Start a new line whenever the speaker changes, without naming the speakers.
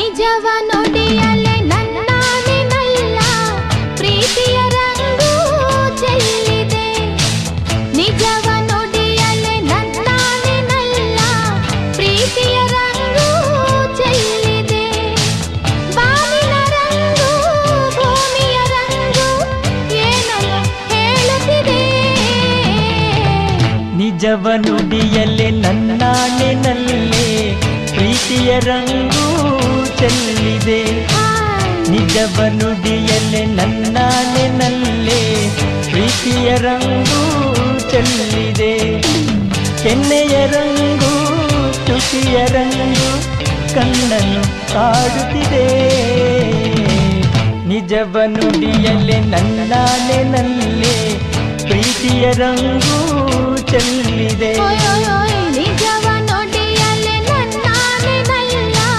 ನಿಜವ ನುಡಿಯಲೆ ನನ್ನಾನೆನಲ್ಲ ಪ್ರೀತಿಯ ರಂಗು ಚೆಲ್ಲಿದೆ. ನಿಜವ ನುಡಿಯಲೆ ನನ್ನಾನೆನಲ್ಲ ಪ್ರೀತಿಯ ರಂಗು ಚೆಲ್ಲಿದೆ. ಬಾನಿನ ರಂಗು, ಭೂಮಿಯ ರಂಗು ಏನನ್ನು ಹೇಳುತ್ತಿದೆ.
ನಿಜವ ನುಡಿಯಲೆ ನನ್ನಾಣೆನಲ್ಲೇ ಪ್ರೀತಿಯ ರಂಗು ಚೆಲ್ಲಿದೆ. ನಿಜವ ನುಡಿಯಲೆ ನೆನಲ್ಲೆ ಪ್ರೀತಿಯ ರಂಗು ಚೆಲ್ಲಿದೆ. ಕೆನ್ನೆಯ ರಂಗು ತುಸಿಯ ರಂಗು ಕಣ್ಣನ್ನು ಕಾಡುತ್ತಿದೆ. ನಿಜವ ನುಡಿಯಲೆ ನೆನಲ್ಲೆ ಪ್ರೀತಿಯ ರಂಗು ಚೆಲ್ಲಿದೆ.